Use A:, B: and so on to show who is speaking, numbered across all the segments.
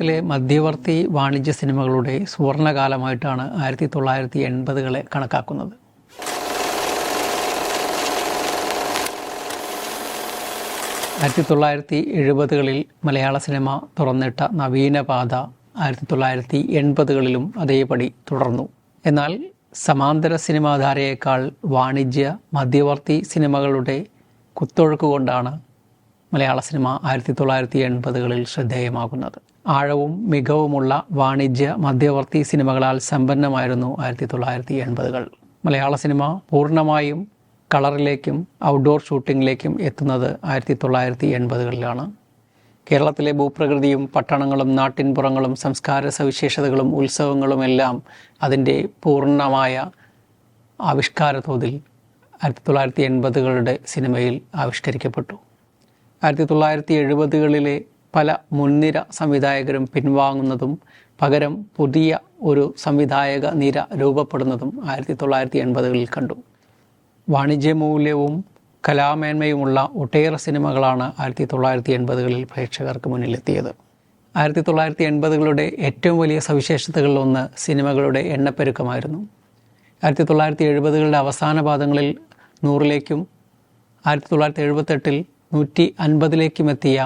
A: മലയാളത്തിലെ മധ്യവർത്തി വാണിജ്യ സിനിമകളുടെ സുവർണകാലമായിട്ടാണ് ആയിരത്തി തൊള്ളായിരത്തി എൺപതുകളെ കണക്കാക്കുന്നത്. ആയിരത്തി തൊള്ളായിരത്തി എഴുപതുകളിൽ മലയാള സിനിമ തുറന്നിട്ട നവീന പാത ആയിരത്തി തൊള്ളായിരത്തി എൺപതുകളിലും അതേപടി തുടർന്നു. എന്നാൽ സമാന്തര സിനിമാധാരയേക്കാൾ വാണിജ്യ മധ്യവർത്തി സിനിമകളുടെ കുത്തൊഴുക്ക് കൊണ്ടാണ് മലയാള സിനിമ ആയിരത്തി തൊള്ളായിരത്തി എൺപതുകളിൽ ശ്രദ്ധേയമാകുന്നത്. ആഴവും മികവുമുള്ള വാണിജ്യ മധ്യവർത്തി സിനിമകളാൽ സമ്പന്നമായിരുന്നു ആയിരത്തി തൊള്ളായിരത്തി എൺപതുകൾ മലയാള സിനിമ പൂർണമായും കളറിലേക്കും ഔട്ട്ഡോർ ഷൂട്ടിങ്ങിലേക്കും എത്തുന്നത് ആയിരത്തി തൊള്ളായിരത്തി എൺപതുകളിലാണ് കേരളത്തിലെ ഭൂപ്രകൃതിയും പട്ടണങ്ങളും നാട്ടിൻപുറങ്ങളും സംസ്കാര സവിശേഷതകളും ഉത്സവങ്ങളും എല്ലാം അതിന്റെ പൂർണമായ ആവിഷ്കാര തോതിൽ ആയിരത്തി തൊള്ളായിരത്തി എൺപതുകളുടെ സിനിമയിൽ ആവിഷ്കരിക്കപ്പെട്ടു. ആയിരത്തി തൊള്ളായിരത്തി എഴുപതുകളിലെ പല മുൻനിര സംവിധായകരും പിൻവാങ്ങുന്നതും പകരം പുതിയ ഒരു സംവിധായക നിര രൂപപ്പെടുന്നതും ആയിരത്തി തൊള്ളായിരത്തി എൺപതുകളിൽ കണ്ടു. വാണിജ്യമൂല്യവും കലാമേന്മയുമുള്ള ഒട്ടേറെ സിനിമകളാണ് ആയിരത്തി തൊള്ളായിരത്തി എൺപതുകളിൽ പ്രേക്ഷകർക്ക് മുന്നിലെത്തിയത്. ആയിരത്തി തൊള്ളായിരത്തി എൺപതുകളുടെ ഏറ്റവും വലിയ സവിശേഷതകളിലൊന്ന് സിനിമകളുടെ എണ്ണപ്പെരുക്കമായിരുന്നു. ആയിരത്തി തൊള്ളായിരത്തി എഴുപതുകളുടെ അവസാന പാദങ്ങളിൽ നൂറിലേക്കും ആയിരത്തി തൊള്ളായിരത്തി എഴുപത്തെട്ടിൽ നൂറ്റി അൻപതിലേക്കും എത്തിയ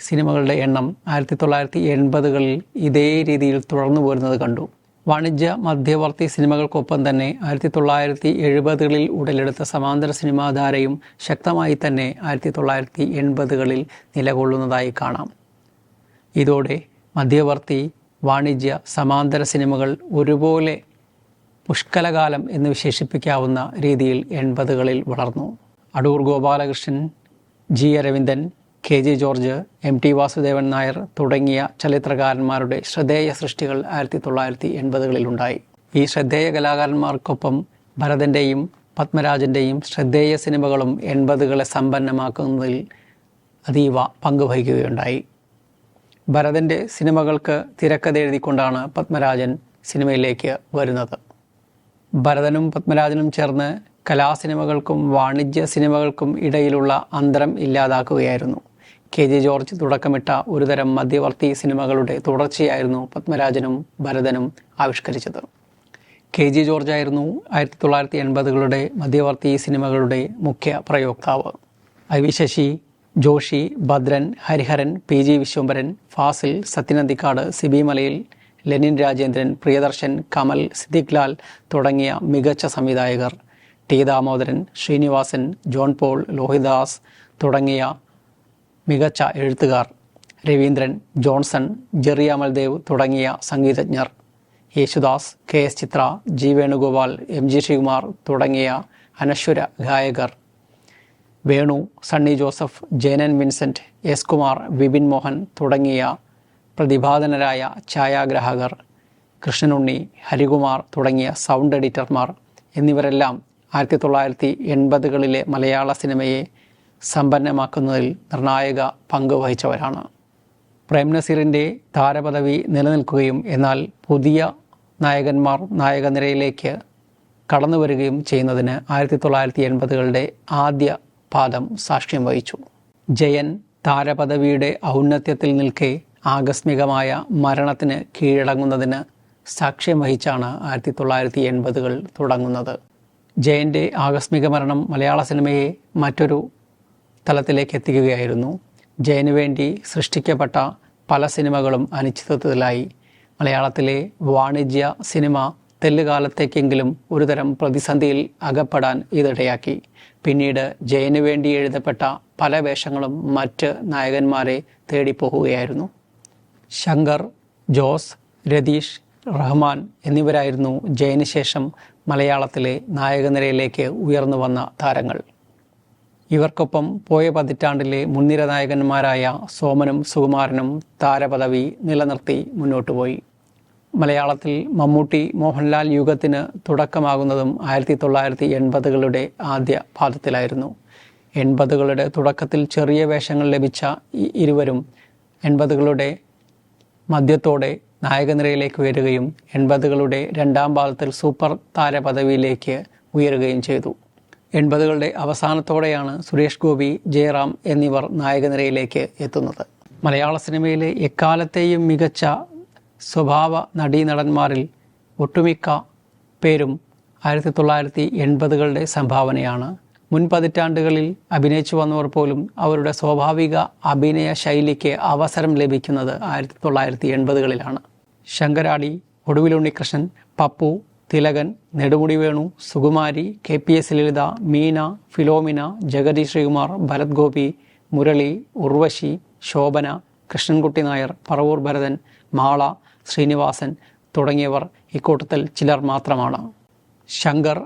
A: സിനിമകളുടെ എണ്ണം ആയിരത്തി തൊള്ളായിരത്തി എൺപതുകളിൽ ഇതേ രീതിയിൽ തുടർന്നു പോരുന്നത് കണ്ടു. വാണിജ്യ മധ്യവർത്തി സിനിമകൾക്കൊപ്പം തന്നെ ആയിരത്തി തൊള്ളായിരത്തി എഴുപതുകളിൽ ഉടലെടുത്ത സമാന്തര സിനിമാധാരയും ശക്തമായി തന്നെ ആയിരത്തി തൊള്ളായിരത്തി എൺപതുകളിൽ നിലകൊള്ളുന്നതായി കാണാം. ഇതോടെ മധ്യവർത്തി വാണിജ്യ സമാന്തര സിനിമകൾ ഒരുപോലെ പുഷ്കലകാലം എന്ന് വിശേഷിപ്പിക്കാവുന്ന രീതിയിൽ എൺപതുകളിൽ വളർന്നു. Adoor Gopalakrishnan G Aravindan K J George M T Vasudevan Nair തുടങ്ങിയ ചലച്ചിത്രകാരന്മാരുടെ ശ്രദ്ധേയ സൃഷ്ടികൾ ആയിരത്തി തൊള്ളായിരത്തി എൺപതുകളിലുണ്ടായി ഈ ശ്രദ്ധേയ കലാകാരന്മാർക്കൊപ്പം ഭരതന്റെയും പത്മരാജന്റെയും ശ്രദ്ധേയ സിനിമകളും എൺപതുകളെ സമ്പന്നമാക്കുന്നതിൽ അതീവ പങ്കുവഹിക്കുകയുണ്ടായി ഭരതന്റെ സിനിമകൾക്ക് തിരക്കഥ എഴുതിക്കൊണ്ടാണ് പത്മരാജൻ സിനിമയിലേക്ക് വരുന്നത്. ഭരതനും പത്മരാജനും ചേർന്ന് കലാസിനിമകൾക്കും വാണിജ്യ സിനിമകൾക്കും ഇടയിലുള്ള അന്തരം ഇല്ലാതാക്കുകയായിരുന്നു. കെ ജെ ജോർജ് തുടക്കമിട്ട ഒരുതരം മധ്യവർത്തി സിനിമകളുടെ തുടർച്ചയായിരുന്നു പത്മരാജനും ഭരതനും ആവിഷ്കരിച്ചത്. കെ ജെ ജോർജ് ആയിരുന്നു ആയിരത്തി തൊള്ളായിരത്തി എൺപതുകളുടെ മധ്യവർത്തി സിനിമകളുടെ മുഖ്യ പ്രയോക്താവ്. I V Sasi Joshiy Bhadran Hariharan P G Viswambharan Fazil Sathyan Anthikad Sibi Malayil Lenin Rajendran Priyadarshan Kamal Siddique Lal തുടങ്ങിയ മികച്ച സംവിധായകർ ടി ദാമോദരൻ ശ്രീനിവാസൻ ജോൺ പോൾ ലോഹിദാസ് തുടങ്ങിയ മികച്ച എഴുത്തുകാർ രവീന്ദ്രൻ ജോൺസൺ ജെറി അമൽദേവ് തുടങ്ങിയ സംഗീതജ്ഞർ Yesudas K S Chithra G Venugopal M G Sreekumar തുടങ്ങിയ അനശ്വര ഗായകർ വേണു സണ്ണി ജോസഫ് ജേനൻ വിൻസെന്റ് എസ് കുമാർ വിപിൻ മോഹൻ തുടങ്ങിയ പ്രതിഭാധനരായ ഛായാഗ്രാഹകർ കൃഷ്ണനുണ്ണി ഹരികുമാർ തുടങ്ങിയ സൗണ്ട് എഡിറ്റർമാർ എന്നിവരെല്ലാം ആയിരത്തി തൊള്ളായിരത്തി എൺപതുകളിലെ മലയാള സിനിമയെ സമ്പന്നമാക്കുന്നതിൽ നിർണായക പങ്ക് വഹിച്ചവരാണ്. പ്രേം നസീറിന്റെ താരപദവി നിലനിൽക്കുകയും എന്നാൽ പുതിയ നായകന്മാർ നായകനിരയിലേക്ക് കടന്നു വരികയും ചെയ്യുന്നതിന് ആയിരത്തി തൊള്ളായിരത്തി എൺപതുകളുടെ ആദ്യ പാദം സാക്ഷ്യം വഹിച്ചു. ജയൻ താരപദവിയുടെ ഔന്നത്യത്തിൽ നിൽക്കെ ആകസ്മികമായ മരണത്തിന് കീഴടങ്ങുന്നതിന് സാക്ഷ്യം വഹിച്ചാണ് ആയിരത്തി തൊള്ളായിരത്തി എൺപതുകൾ തുടങ്ങുന്നത്. ജയന്റെ ആകസ്മിക മരണം മലയാള സിനിമയെ മറ്റൊരു തലത്തിലേക്ക് എത്തിക്കുകയായിരുന്നു. ജയന് വേണ്ടി സൃഷ്ടിക്കപ്പെട്ട പല സിനിമകളും അനിശ്ചിതത്വത്തിലായി. മലയാളത്തിലെ വാണിജ്യ സിനിമ തെല്ലുകാലത്തേക്കെങ്കിലും ഒരുതരം പ്രതിസന്ധിയിൽ അകപ്പെടാൻ ഇതിടയാക്കി. പിന്നീട് ജയന് വേണ്ടി എഴുതപ്പെട്ട പല വേഷങ്ങളും മറ്റ് നായകന്മാരെ തേടിപ്പോകുകയായിരുന്നു. ശങ്കർ ജോസ് രതീഷ് റഹ്മാൻ എന്നിവരായിരുന്നു ജയന് ശേഷം മലയാളത്തിലെ നായകനിരയിലേക്ക് ഉയർന്നു വന്ന താരങ്ങൾ. ഇവർക്കൊപ്പം പോയ പതിറ്റാണ്ടിലെ മുൻനിര നായകന്മാരായ സോമനും സുകുമാരനും താരപദവി നിലനിർത്തി മുന്നോട്ടു പോയി. മലയാളത്തിൽ മമ്മൂട്ടി മോഹൻലാൽ യുഗത്തിന് തുടക്കമാകുന്നതും ആയിരത്തി തൊള്ളായിരത്തി എൺപതുകളുടെ ആദ്യ പാദത്തിലായിരുന്നു. എൺപതുകളുടെ തുടക്കത്തിൽ ചെറിയ വേഷങ്ങൾ ലഭിച്ച ഇരുവരും എൺപതുകളുടെ മധ്യത്തോടെ നായകനിരയിലേക്ക് ഉയരുകയും എൺപതുകളുടെ രണ്ടാം പാദത്തിൽ സൂപ്പർ താര പദവിയിലേക്ക് ഉയരുകയും ചെയ്തു. എൺപതുകളുടെ അവസാനത്തോടെയാണ് സുരേഷ് ഗോപി ജയറാം എന്നിവർ നായകനിരയിലേക്ക് എത്തുന്നത്. മലയാള സിനിമയിലെ എക്കാലത്തെയും മികച്ച സ്വഭാവ നടീനടന്മാരിൽ ഒട്ടുമിക്ക പേരും ആയിരത്തി തൊള്ളായിരത്തി എൺപതുകളുടെ സംഭാവനയാണ് മുൻ പതിറ്റാണ്ടുകളിൽ അഭിനയിച്ചു വന്നവർ പോലും അവരുടെ സ്വാഭാവിക അഭിനയ ശൈലിക്ക് അവസരം ലഭിക്കുന്നത് ആയിരത്തി തൊള്ളായിരത്തി എൺപതുകളിലാണ്. Sankaradi Oduvil Unnikrishnan Pappu Thilakan Nedumudi Venu Sukumari K P S Lalitha Meena Philomina Jagathy Sreekumar Bharath Gopi Murali Urvashi Shobana Krishnankutty Nair Paravoor Bharathan Mala Sreenivasan തുടങ്ങിയവർ ഇക്കൂട്ടത്തിൽ ചിലർ മാത്രമാണ്. ശങ്കർ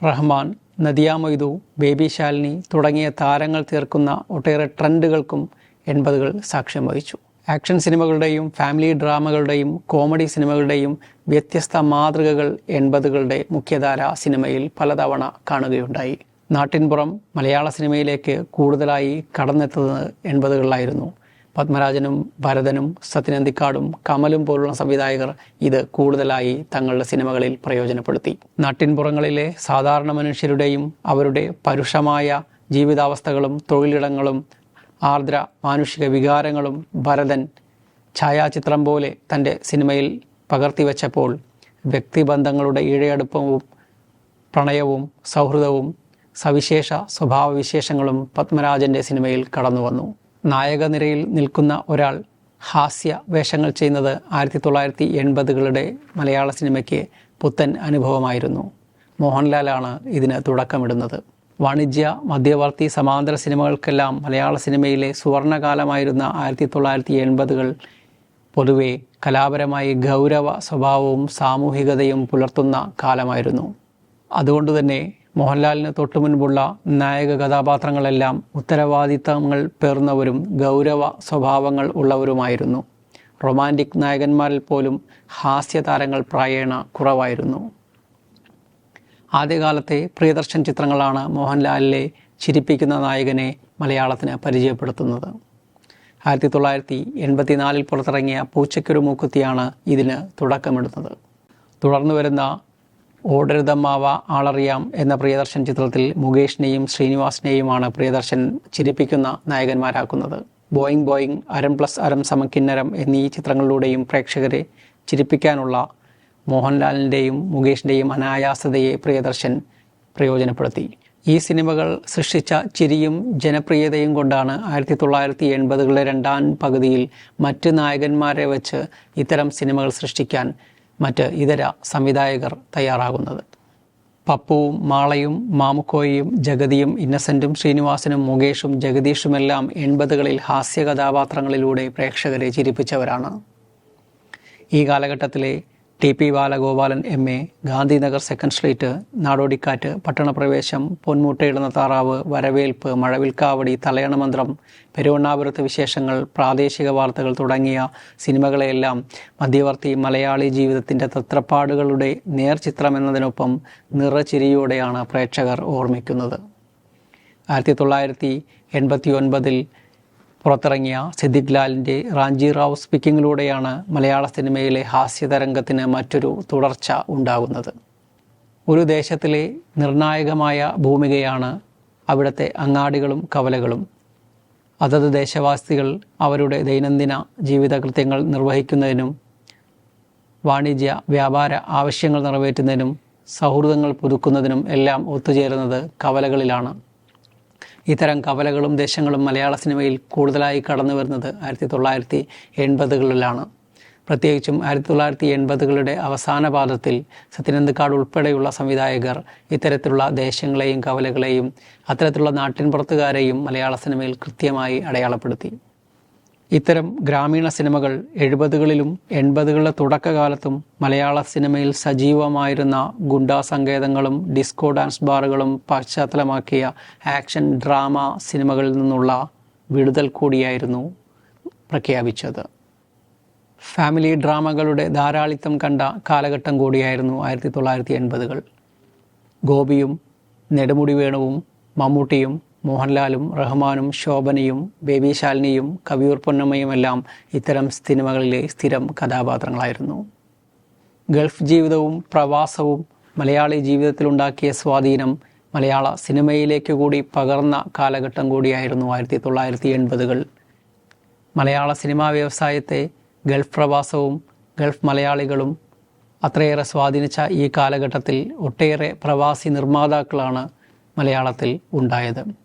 A: റഹ്മാൻ നദിയ മൊയ്തു ബേബി ശാലിനി തുടങ്ങിയ താരങ്ങൾ തീർക്കുന്ന ഒട്ടേറെ ട്രെൻഡുകൾക്കും എൺപതുകൾ സാക്ഷ്യം വഹിച്ചു. ആക്ഷൻ സിനിമകളുടെയും ഫാമിലി ഡ്രാമകളുടെയും കോമഡി സിനിമകളുടെയും വ്യത്യസ്ത മാതൃകകൾ എൺപതുകളുടെ മുഖ്യധാര സിനിമയിൽ പലതവണ കാണുകയുണ്ടായി. നാട്ടിൻപുറം മലയാള സിനിമയിലേക്ക് കൂടുതലായി കടന്നെത്തുന്നത് എൺപതുകളിലായിരുന്നു. പത്മരാജനും ഭരതനും സത്യനന്ദിക്കാടും കമലും പോലുള്ള സംവിധായകർ ഇത് കൂടുതലായി തങ്ങളുടെ സിനിമകളിൽ പ്രയോജനപ്പെടുത്തി. നാട്ടിൻപുറങ്ങളിലെ സാധാരണ മനുഷ്യരുടെയും അവരുടെ പരുഷമായ ജീവിതാവസ്ഥകളും തൊഴിലിടങ്ങളും ആർദ്ര മാനുഷിക വികാരങ്ങളും ഭരതൻ ഛായാചിത്രം പോലെ തന്റെ സിനിമയിൽ പകർത്തിവെച്ചപ്പോൾ വ്യക്തിബന്ധങ്ങളുടെ ഇഴയടുപ്പവും പ്രണയവും സൗഹൃദവും സവിശേഷ സ്വഭാവവിശേഷങ്ങളും പത്മരാജന്റെ സിനിമയിൽ കടന്നു വന്നു നായകനിരയിൽ നിൽക്കുന്ന ഒരാൾ ഹാസ്യ വേഷങ്ങൾ ചെയ്യുന്നത് ആയിരത്തി തൊള്ളായിരത്തി എൺപതുകളുടെ മലയാള സിനിമയ്ക്ക് പുത്തൻ അനുഭവമായിരുന്നു. മോഹൻലാലാണ് ഇതിന് തുടക്കമിടുന്നത്. വാണിജ്യ മധ്യവർത്തി സമാന്തര സിനിമകൾക്കെല്ലാം മലയാള സിനിമയിലെ സുവർണകാലമായിരുന്ന ആയിരത്തി തൊള്ളായിരത്തി എൺപതുകൾ പൊതുവെ കലാപരമായി ഗൗരവ സ്വഭാവവും സാമൂഹികതയും പുലർത്തുന്ന കാലമായിരുന്നു. അതുകൊണ്ടുതന്നെ മോഹൻലാലിന് തൊട്ടു മുൻപുള്ള നായക കഥാപാത്രങ്ങളെല്ലാം ഉത്തരവാദിത്തങ്ങൾ പേർന്നവരും ഗൗരവ സ്വഭാവങ്ങൾ ഉള്ളവരുമായിരുന്നു. റൊമാന്റിക് നായകന്മാരിൽ പോലും ഹാസ്യ താരങ്ങൾ പ്രായേണ കുറവായിരുന്നു. ആദ്യകാലത്തെ പ്രിയദർശൻ ചിത്രങ്ങളാണ് മോഹൻലാലിലെ ചിരിപ്പിക്കുന്ന നായകനെ മലയാളത്തിന് പരിചയപ്പെടുത്തുന്നത്. ആയിരത്തി തൊള്ളായിരത്തി എൺപത്തിനാലിൽ പുറത്തിറങ്ങിയ പൂച്ചയ്ക്കൊരു മൂക്കുത്തിയാണ് ഇതിന് തുടക്കമിടുന്നത്. തുടർന്നു വരുന്ന ഓടരുതമ്മാവ ആളറിയാം എന്ന പ്രിയദർശൻ ചിത്രത്തിൽ മുകേഷിനെയും ശ്രീനിവാസിനെയുമാണ് പ്രിയദർശൻ ചിരിപ്പിക്കുന്ന നായകന്മാരാക്കുന്നത്. Boeing Boeing Aram plus Aram സമക്കിന്നരം എന്നീ ചിത്രങ്ങളിലൂടെയും പ്രേക്ഷകരെ ചിരിപ്പിക്കാനുള്ള മോഹൻലാലിന്റെയും മുകേഷിന്റെയും അനായാസതയെ പ്രിയദർശൻ പ്രയോജനപ്പെടുത്തി. ഈ സിനിമകൾ സൃഷ്ടിച്ച ചിരിയും ജനപ്രിയതയും കൊണ്ടാണ് ആയിരത്തി തൊള്ളായിരത്തി എൺപതുകളുടെ രണ്ടാം പകുതിയിൽ മറ്റ് നായകന്മാരെ വെച്ച് ഇത്തരം സിനിമകൾ സൃഷ്ടിക്കാൻ മറ്റ് ഇതര സംവിധായകർ തയ്യാറാകുന്നത്. പപ്പുവും മാളയും മാമുക്കോയും ജഗതിയും ഇന്നസെന്റും ശ്രീനിവാസനും മുകേഷും ജഗദീഷുമെല്ലാം എൺപതുകളിൽ ഹാസ്യ കഥാപാത്രങ്ങളിലൂടെ പ്രേക്ഷകരെ ചിരിപ്പിച്ചവരാണ്. ഈ കാലഘട്ടത്തിലെ T P Balagopalan M A Gandhinagar second street Nadodikkattu Pattanapravesham Ponmuttayidunna Tharavu Varavelpu മഴവിൽക്കാവടി Thalayanamanthram പെരുവണ്ണാപുരത്ത് വിശേഷങ്ങൾ പ്രാദേശിക വാർത്തകൾ തുടങ്ങിയ സിനിമകളെയെല്ലാം മധ്യവർത്തി മലയാളി ജീവിതത്തിന്റെ തത്രപ്പാടുകളുടെ നേർചിത്രം എന്നതിനൊപ്പം നിറചിരിയോടെയാണ് പ്രേക്ഷകർ ഓർമ്മിക്കുന്നത്. ആയിരത്തി തൊള്ളായിരത്തി എൺപത്തി ഒൻപതിൽ പുറത്തിറങ്ങിയ സിദ്ദിഖ് ലാലിന്റെ റാഞ്ചി റാവ് സ്പീക്കിങ്ങിലൂടെയാണ് മലയാള സിനിമയിലെ ഹാസ്യതരംഗത്തിന് മറ്റൊരു തുടർച്ച ഉണ്ടാകുന്നത്. ഒരു ദേശത്തിലെ നിർണായകമായ ഭൂമികയാണ് അവിടുത്തെ അങ്ങാടികളും കവലകളും. അതത് ദേശവാസികൾ അവരുടെ ദൈനംദിന ജീവിതകൃത്യങ്ങൾ നിർവഹിക്കുന്നതിനും വാണിജ്യ വ്യാപാര ആവശ്യങ്ങൾ നിറവേറ്റുന്നതിനും സൗഹൃദങ്ങൾ പുതുക്കുന്നതിനും എല്ലാം ഒത്തുചേരുന്നത് കവലകളിലാണ്. ഇത്തരം കവലകളും ദേശങ്ങളും മലയാള സിനിമയിൽ കൂടുതലായി കടന്നു വരുന്നത് ആയിരത്തി തൊള്ളായിരത്തി എൺപതുകളിലാണ്. പ്രത്യേകിച്ചും ആയിരത്തി തൊള്ളായിരത്തി എൺപതുകളുടെ അവസാന പാദത്തിൽ സത്യനന്ദക്കാട് ഉൾപ്പെടെയുള്ള സംവിധായകർ ഇത്തരത്തിലുള്ള ദേശങ്ങളെയും കവലകളെയും അത്തരത്തിലുള്ള നാട്ടിൻപുറത്തുകാരെയും മലയാള സിനിമയിൽ കൃത്യമായി അടയാളപ്പെടുത്തി. ഇത്തരം ഗ്രാമീണ സിനിമകൾ എഴുപതുകളിലും എൺപതുകളുടെ തുടക്കകാലത്തും മലയാള സിനിമയിൽ സജീവമായിരുന്ന ഗുണ്ടാ സങ്കേതങ്ങളും ഡിസ്കോ ഡാൻസ് ബാറുകളും പശ്ചാത്തലമാക്കിയ ആക്ഷൻ ഡ്രാമ സിനിമകളിൽ നിന്നുള്ള വിടുതൽ കൂടിയായിരുന്നു പ്രഖ്യാപിച്ചത്. ഫാമിലി ഡ്രാമകളുടെ ധാരാളിത്തം കണ്ട കാലഘട്ടം കൂടിയായിരുന്നു ആയിരത്തി തൊള്ളായിരത്തി എൺപതുകൾ. ഗോപിയും നെടുമുടി വേണുവും മമ്മൂട്ടിയും മോഹൻലാലും റഹ്മാനും ശോഭനയും ബേബി ശാലിനിയും കവിയൂർ പൊന്നമ്മയുമെല്ലാം ഇത്തരം സിനിമകളിലെ സ്ഥിരം കഥാപാത്രങ്ങളായിരുന്നു. ഗൾഫ് ജീവിതവും പ്രവാസവും മലയാളി ജീവിതത്തിലുണ്ടാക്കിയ സ്വാധീനം മലയാള സിനിമയിലേക്ക് കൂടി പകർന്ന കാലഘട്ടം കൂടിയായിരുന്നു ആയിരത്തി തൊള്ളായിരത്തി എൺപതുകൾ മലയാള സിനിമാ വ്യവസായത്തെ ഗൾഫ് പ്രവാസവും ഗൾഫ് മലയാളികളും അത്രയേറെ സ്വാധീനിച്ച ഈ കാലഘട്ടത്തിൽ ഒട്ടേറെ പ്രവാസി നിർമ്മാതാക്കളാണ് മലയാളത്തിൽ ഉണ്ടായത്.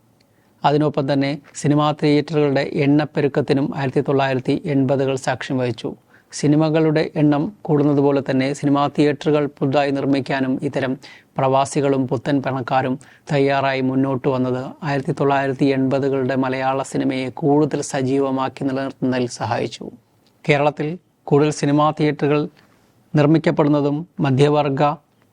A: അതിനൊപ്പം തന്നെ സിനിമാ തിയേറ്ററുകളുടെ എണ്ണപ്പെരുക്കത്തിനും ആയിരത്തി തൊള്ളായിരത്തി എൺപതുകൾ സാക്ഷ്യം വഹിച്ചു. സിനിമകളുടെ എണ്ണം കൂടുന്നതുപോലെ തന്നെ സിനിമാ തിയേറ്ററുകൾ പുതുതായി നിർമ്മിക്കാനും ഇത്തരം പ്രവാസികളും പുത്തൻ പണക്കാരും തയ്യാറായി മുന്നോട്ട് വന്നത് ആയിരത്തി തൊള്ളായിരത്തി എൺപതുകളുടെ മലയാള സിനിമയെ കൂടുതൽ സജീവമാക്കി നിലനിർത്തുന്നതിൽ സഹായിച്ചു. കേരളത്തിൽ കൂടുതൽ സിനിമാ തിയേറ്ററുകൾ നിർമ്മിക്കപ്പെടുന്നതും മധ്യവർഗ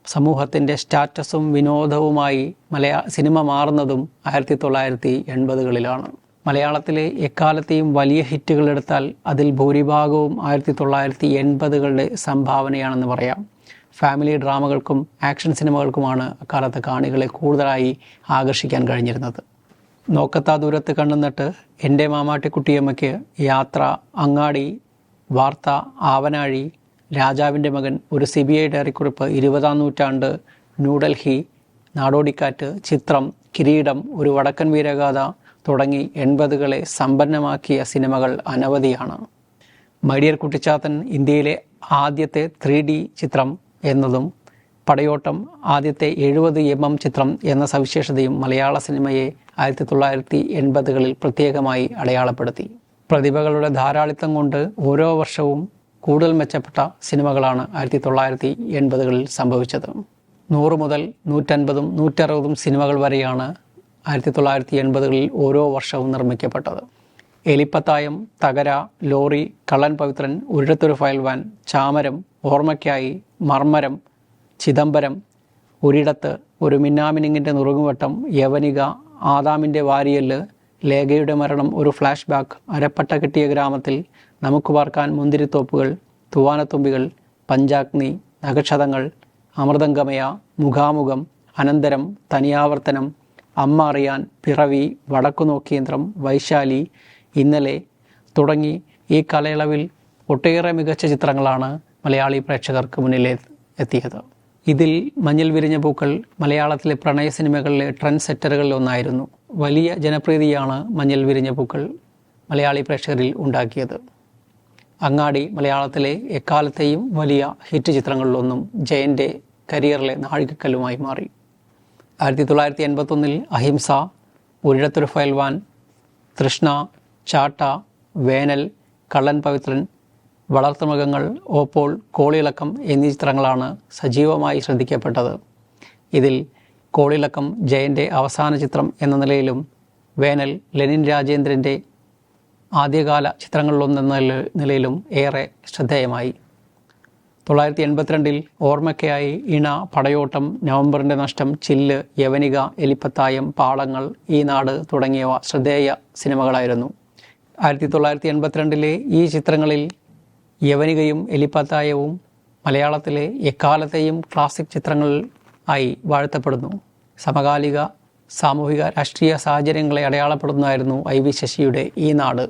A: സമൂഹത്തിന്റെ സ്റ്റാറ്റസും വിനോദവുമായി മലയാ സിനിമ മാറുന്നതും ആയിരത്തി തൊള്ളായിരത്തി എൺപതുകളിലാണ് മലയാളത്തിലെ എക്കാലത്തെയും വലിയ ഹിറ്റുകൾ എടുത്താൽ അതിൽ ഭൂരിഭാഗവും ആയിരത്തി തൊള്ളായിരത്തി എൺപതുകളുടെ സംഭാവനയാണെന്ന് പറയാം. ഫാമിലി ഡ്രാമകൾക്കും ആക്ഷൻ സിനിമകൾക്കുമാണ് അക്കാലത്തെ കാണികളെ കൂടുതലായി ആകർഷിക്കാൻ കഴിഞ്ഞിരുന്നത്. നോക്കത്താ ദൂരത്ത് കണ്ണുന്നിട്ട് എന്റെ മാമാട്ടിക്കുട്ടിയമ്മയ്ക്ക് യാത്ര അങ്ങാടി വാർത്ത ആവനാഴി രാജാവിന്റെ മകൻ ഒരു സി ബി ഐ ഡയറിക്കുറിപ്പ് ഇരുപതാം നൂറ്റാണ്ട് ന്യൂഡൽഹി നാടോടിക്കാറ്റ് ചിത്രം കിരീടം ഒരു വടക്കൻ വീരഗാഥ തുടങ്ങി എൺപതുകളെ സമ്പന്നമാക്കിയ സിനിമകൾ അനവധിയാണ്. മൈഡിയർ കുട്ടിച്ചാത്തൻ ഇന്ത്യയിലെ ആദ്യത്തെ ത്രീ ഡി ചിത്രം എന്നതും പടയോട്ടം ആദ്യത്തെ എഴുപത് എം എം ചിത്രം എന്ന സവിശേഷതയും മലയാള സിനിമയെ ആയിരത്തി തൊള്ളായിരത്തി എൺപതുകളിൽ പ്രത്യേകമായി അടയാളപ്പെടുത്തി. പ്രതിഭകളുടെ ധാരാളിത്തം കൊണ്ട് ഓരോ വർഷവും കൂടുതൽ മെച്ചപ്പെട്ട സിനിമകളാണ് ആയിരത്തി തൊള്ളായിരത്തി എൺപതുകളിൽ സംഭവിച്ചത്. നൂറ് മുതൽ നൂറ്റൻപതും നൂറ്ററുപതും സിനിമകൾ വരെയാണ് ആയിരത്തി തൊള്ളായിരത്തി എൺപതുകളിൽ ഓരോ വർഷവും നിർമ്മിക്കപ്പെട്ടത്. എലിപ്പത്തായം തകര ലോറി കള്ളൻ പവിത്രൻ ഉരുടത്തൊരു ഫയൽ വാൻ ചാമരം ഓർമ്മയ്ക്കായി മർമ്മരം ചിദംബരം ഒരിടത്ത് ഒരു മിന്നാമിനിങ്ങിന്റെ നുറുങ്ങുവട്ടം യവനിക ആദാമിന്റെ വാരിയൽ ലേഖയുടെ മരണം ഒരു ഫ്ലാഷ് ബാക്ക് അരപ്പട്ട കിട്ടിയ ഗ്രാമത്തിൽ നമുക്ക് പാർക്കാൻ മുന്തിരിത്തോപ്പുകൾ തുവാനത്തുമ്പികൾ പഞ്ചാഗ്നി നഖക്ഷതങ്ങൾ അമൃതംഗമയ മുഖാമുഖം അനന്തരം തനിയാവർത്തനം അമ്മ അറിയാൻ പിറവി വടക്കുനോക്കിയന്ത്രം വൈശാലി ഇന്നലെ തുടങ്ങി ഈ കാലയളവിൽ ഒട്ടേറെ മികച്ച ചിത്രങ്ങളാണ് മലയാളി പ്രേക്ഷകർക്ക് മുന്നിൽ എത്തിയത്. ഇതിൽ മഞ്ഞിൽ വിരിഞ്ഞ പൂക്കൾ മലയാളത്തിലെ പ്രണയ സിനിമകളിലെ ട്രെൻഡ് സെറ്ററുകളിൽ ഒന്നായിരുന്നു. വലിയ ജനപ്രീതിയാണ് മഞ്ഞിൽ വിരിഞ്ഞ പൂക്കൾ മലയാളി പ്രേക്ഷകരിൽ ഉണ്ടാക്കിയത്. അങ്ങാടി മലയാളത്തിലെ എക്കാലത്തെയും വലിയ ഹിറ്റ് ചിത്രങ്ങളിലൊന്നും ജയന്റെ കരിയറിലെ നാഴികക്കല്ലുമായി മാറി. ആയിരത്തി തൊള്ളായിരത്തി എൺപത്തൊന്നിൽ അഹിംസ ഒരിടത്തൊരു ഫയൽവാൻ തൃഷ്ണ ചാട്ട വേനൽ കള്ളൻ പവിത്രൻ വളർത്തുമൃഗങ്ങൾ ഓപ്പോൾ കോളിളക്കം എന്നീ ചിത്രങ്ങളാണ് സജീവമായി ശ്രദ്ധിക്കപ്പെട്ടത്. ഇതിൽ കോളിളക്കം ജയന്റെ അവസാന ചിത്രം എന്ന നിലയിലും വേനൽ ലെനിൻ രാജേന്ദ്രന്റെ ആദ്യകാല ചിത്രങ്ങളിലൊന്നെന്ന നിലയിലും ഏറെ ശ്രദ്ധേയമായി. തൊള്ളായിരത്തി എൺപത്തിരണ്ടിൽ ഓർമ്മയ്ക്കായി ഇണ പടയോട്ടം നവംബറിന്റെ നഷ്ടം ചില്ല് യവനിക എലിപ്പത്തായം പാളങ്ങൾ ഈ നാട് തുടങ്ങിയവ ശ്രദ്ധേയ സിനിമകളായിരുന്നു. ആയിരത്തി തൊള്ളായിരത്തി എൺപത്തിരണ്ടിലെ ഈ ചിത്രങ്ങളിൽ യവനികയും എലിപ്പത്തായവും മലയാളത്തിലെ എക്കാലത്തെയും ക്ലാസിക് ചിത്രങ്ങൾ ആയി വാഴ്ത്തപ്പെടുന്നു. സമകാലിക സാമൂഹിക രാഷ്ട്രീയ സാഹചര്യങ്ങളെ അടയാളപ്പെടുന്നതായിരുന്നു ഐ വി ശശിയുടെ ഈ നാട്.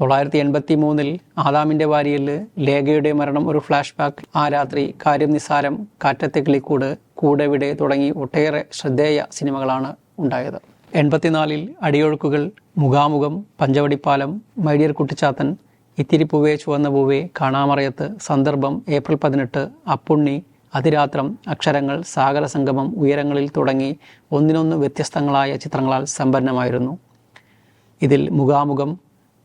A: തൊള്ളായിരത്തി എൺപത്തി മൂന്നിൽ ആദാമിന്റെ വാരിയിൽ ലേഖയുടെ മരണം ഒരു ഫ്ലാഷ് ബാക്ക് ആ രാത്രി കാര്യം നിസാരം കാറ്റത്തെ കിളിക്കൂട് കൂടെവിടെ തുടങ്ങി ഒട്ടേറെ ശ്രദ്ധേയ സിനിമകളാണ് ഉണ്ടായത്. എൺപത്തിനാലിൽ അടിയൊഴുക്കുകൾ മുഖാമുഖം പഞ്ചവടിപ്പാലം മൈഡിയർ കുട്ടിച്ചാത്തൻ ഇത്തിരി പൂവേ ചുവന്ന പൂവേ കാണാമറയത്ത് സന്ദർഭം ഏപ്രിൽ പതിനെട്ട് അപ്പുണ്ണി അതിരാത്രം അക്ഷരങ്ങൾ സാഗര സംഗമം ഉയരങ്ങളിൽ തുടങ്ങി ഒന്നിനൊന്ന് വ്യത്യസ്തങ്ങളായ ചിത്രങ്ങളാൽ സമ്പന്നമായിരുന്നു. ഇതിൽ മുഖാമുഖം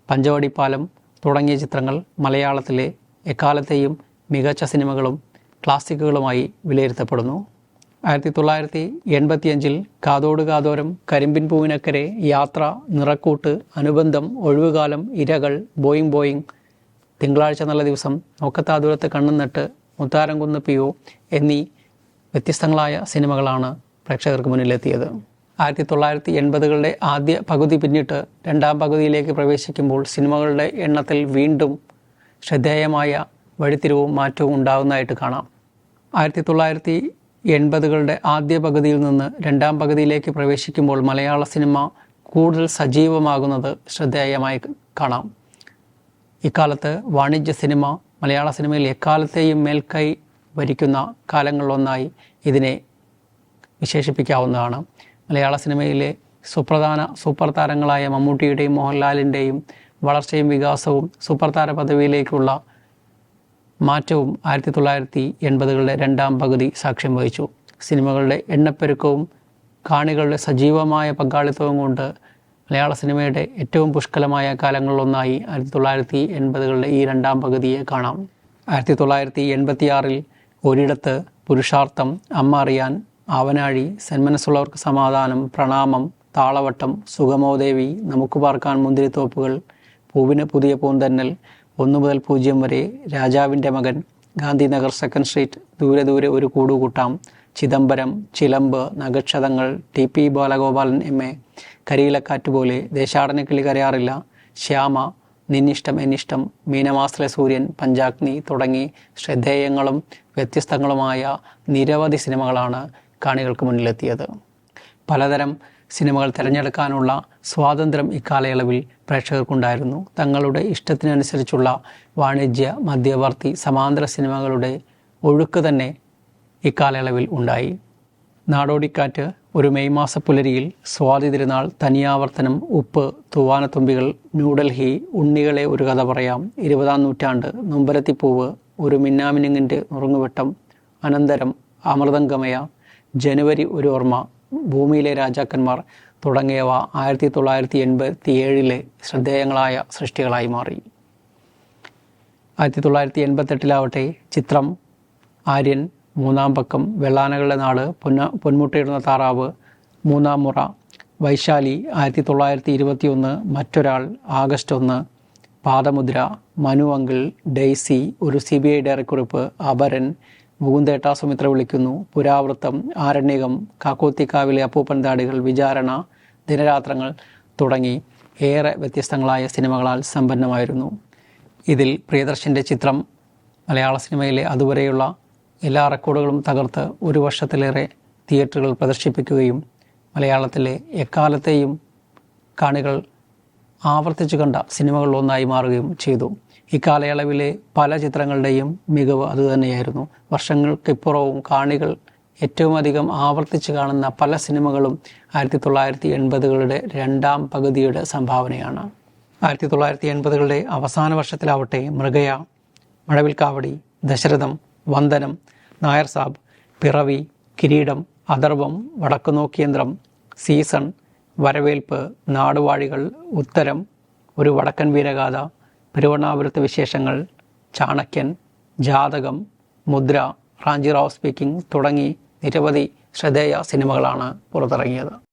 A: പഞ്ചവടിപ്പാലം തുടങ്ങിയ ചിത്രങ്ങൾ മലയാളത്തിലെ എക്കാലത്തെയും മികച്ച സിനിമകളും ക്ലാസിക്കുകളുമായി വിലയിരുത്തപ്പെടുന്നു. ആയിരത്തി തൊള്ളായിരത്തി എൺപത്തിയഞ്ചിൽ കാതോട് കാതോരം കരിമ്പിൻ പൂവിനക്കരെ യാത്ര നിറക്കൂട്ട് അനുബന്ധം ഒഴിവുകാലം ഇരകൾ ബോയിങ് ബോയിങ് തിങ്കളാഴ്ച നല്ല ദിവസം നോക്കത്താ ദൂരത്ത് നട്ട് മുത്താരം പി ഒ എന്നീ വ്യത്യസ്തങ്ങളായ സിനിമകളാണ് പ്രേക്ഷകർക്ക് മുന്നിലെത്തിയത്. ആയിരത്തി തൊള്ളായിരത്തി എൺപതുകളുടെ ആദ്യ പകുതി പിന്നിട്ട് രണ്ടാം പകുതിയിലേക്ക് പ്രവേശിക്കുമ്പോൾ സിനിമകളുടെ എണ്ണത്തിൽ വീണ്ടും ശ്രദ്ധേയമായ വഴിത്തിരിവും മാറ്റവും ഉണ്ടാകുന്നതായിട്ട് കാണാം. ആയിരത്തി തൊള്ളായിരത്തി എൺപതുകളുടെ ആദ്യ പകുതിയിൽ നിന്ന് രണ്ടാം പകുതിയിലേക്ക് പ്രവേശിക്കുമ്പോൾ മലയാള സിനിമ കൂടുതൽ സജീവമാകുന്നത് ശ്രദ്ധേയമായി കാണാം. ഇക്കാലത്ത് വാണിജ്യ സിനിമ മലയാള സിനിമയിൽ എക്കാലത്തെയും മേൽക്കൈ വരിക്കുന്ന കാലങ്ങളിലൊന്നായി ഇതിനെ വിശേഷിപ്പിക്കാവുന്നതാണ്. മലയാള സിനിമയിലെ സുപ്രധാന സൂപ്പർ താരങ്ങളായ മമ്മൂട്ടിയുടെയും മോഹൻലാലിന്റെയും വളർച്ചയും വികാസവും സൂപ്പർ താര പദവിയിലേക്കുള്ള മാറ്റവും ആയിരത്തി തൊള്ളായിരത്തി എൺപതുകളുടെ രണ്ടാം പകുതി സാക്ഷ്യം വഹിച്ചു. സിനിമകളുടെ എണ്ണപ്പെരുക്കവും കാണികളുടെ സജീവമായ പങ്കാളിത്തവും കൊണ്ട് മലയാള സിനിമയുടെ ഏറ്റവും പുഷ്കലമായ കാലങ്ങളിലൊന്നായി ആയിരത്തി തൊള്ളായിരത്തി എൺപതുകളുടെ ഈ രണ്ടാം പകുതിയെ കാണാം. ആയിരത്തി തൊള്ളായിരത്തി എൺപത്തിയാറിൽ ഒരിടത്ത് പുരുഷാർത്ഥം അമ്മ അറിയാൻ ആവനാഴി സന്മനസ്സുള്ളവർക്ക് സമാധാനം പ്രണാമം താളവട്ടം സുഗമോദേവി നമുക്ക് പാർക്കാൻ മുന്തിരിത്തോപ്പുകൾ പൂവിന് പുതിയ പൂന്തന്നൽ ഒന്നു മുതൽ പൂജ്യം വരെ രാജാവിന്റെ മകൻ ഗാന്ധിനഗർ സെക്കൻഡ് സ്ട്രീറ്റ് ദൂരെ ദൂരെ ഒരു കൂടുകൂട്ടാം Chidambaram Chilambu Nakhakshathangal T P Balagopalan M A Kariyilakkattu Pole Desadana Kili കരയാറില്ല. Shyama Ninnishtam Ennishtam മീനമാസ്ത്ര സൂര്യൻ പഞ്ചാഗ്നി തുടങ്ങി ശ്രദ്ധേയങ്ങളും വ്യത്യസ്തങ്ങളുമായ നിരവധി സിനിമകളാണ് കാണികൾക്ക് മുന്നിലെത്തിയത്. പലതരം സിനിമകൾ തിരഞ്ഞെടുക്കാനുള്ള സ്വാതന്ത്ര്യം ഇക്കാലയളവിൽ പ്രേക്ഷകർക്കുണ്ടായിരുന്നു. തങ്ങളുടെ ഇഷ്ടത്തിനനുസരിച്ചുള്ള വാണിജ്യ മധ്യവർത്തി സമാന്തര സിനിമകളുടെ ഒഴുക്ക് തന്നെ ഇക്കാലയളവിൽ ഉണ്ടായി. നാടോടിക്കാറ്റ് ഒരു മെയ് മാസ പുലരിയിൽ സ്വാതി തിരുനാൾ തനിയാവർത്തനം ഉപ്പ് തൂവാനത്തുമ്പികൾ ന്യൂഡൽഹി ഉണ്ണികളെ ഒരു കഥ പറയാം. ഇരുപതാം നൂറ്റാണ്ട് നൊമ്പരത്തിപ്പൂവ് ഒരു മിന്നാമിനുങ്ങിന്റെ നുറുങ്ങുവെട്ടം. അനന്തരം അമൃതംഗമയ ജനുവരി ഒരു ഓർമ്മ. ഭൂമിയിലെ രാജാക്കന്മാർ തുടങ്ങിയവ ആയിരത്തി തൊള്ളായിരത്തി എൺപത്തി ഏഴിലെ ശ്രദ്ധേയങ്ങളായ സൃഷ്ടികളായി മാറി. ആയിരത്തി തൊള്ളായിരത്തി എൺപത്തെട്ടിലാവട്ടെ ചിത്രം ആര്യൻ മൂന്നാം പക്കം വെള്ളാനകളുടെ നാട് പൊന്ന പൊന്മുട്ടയിടുന്ന താറാവ് മൂന്നാം മുറ വൈശാലി ആയിരത്തി തൊള്ളായിരത്തി ഇരുപത്തി ഒന്ന് മറ്റൊരാൾ ആഗസ്റ്റ് ഒന്ന്. പാദമുദ്ര മനു അങ്കിൾ ഡെയ്സി ഒരു സി ബി ഐ ഡയറക്കുറിപ്പ് അപരൻ മുകുന്ദേട്ട സുമിത്ര വിളിക്കുന്നു. പുരാവൃത്തം ആരണ്യകം കാക്കോത്തിക്കാവിലെ അപ്പൂപ്പൻ താടികൾ വിചാരണ ദിനരാത്രങ്ങൾ തുടങ്ങി ഏറെ വ്യത്യസ്തങ്ങളായ സിനിമകളാൽ സമ്പന്നമായിരുന്നു. ഇതിൽ പ്രിയദർശന്റെ ചിത്രം മലയാള സിനിമയിലെ അതുവരെയുള്ള എല്ലാ റെക്കോർഡുകളും തകർത്ത് ഒരു വർഷത്തിലേറെ തിയേറ്ററുകൾ പ്രദർശിപ്പിക്കുകയും മലയാളത്തിലെ എക്കാലത്തെയും കാണികൾ ആവർത്തിച്ചു കണ്ട സിനിമകളിലൊന്നായി മാറുകയും ചെയ്തു. ഇക്കാലയളവിലെ പല ചിത്രങ്ങളുടെയും മികവ് അതുതന്നെയായിരുന്നു. വർഷങ്ങൾക്കിപ്പുറവും കാണികൾ ഏറ്റവും അധികം ആവർത്തിച്ച് കാണുന്ന പല സിനിമകളും ആയിരത്തി തൊള്ളായിരത്തി എൺപതുകളുടെ രണ്ടാം പകുതിയുടെ സംഭാവനയാണ്. ആയിരത്തി തൊള്ളായിരത്തി എൺപതുകളുടെ അവസാന വർഷത്തിലാവട്ടെ മൃഗയ മഴവിൽക്കാവടി ദശരഥം വന്ദനം നായർ സാബ് പിറവി കിരീടം അഥർവം വടക്കുനോക്കിയന്ത്രം സീസൺ വരവേൽപ്പ് നാടുവാഴികൾ ഉത്തരം ഒരു വടക്കൻ വീരഗാഥ പെരുവണ്ണാപുരത്തെ വിശേഷങ്ങൾ ചാണക്യൻ ജാതകം മുദ്ര റാഞ്ചി റാവ് സ്പീക്കിംഗ് തുടങ്ങി നിരവധി ശ്രദ്ധേയ സിനിമകളാണ് പുറത്തിറങ്ങിയത്.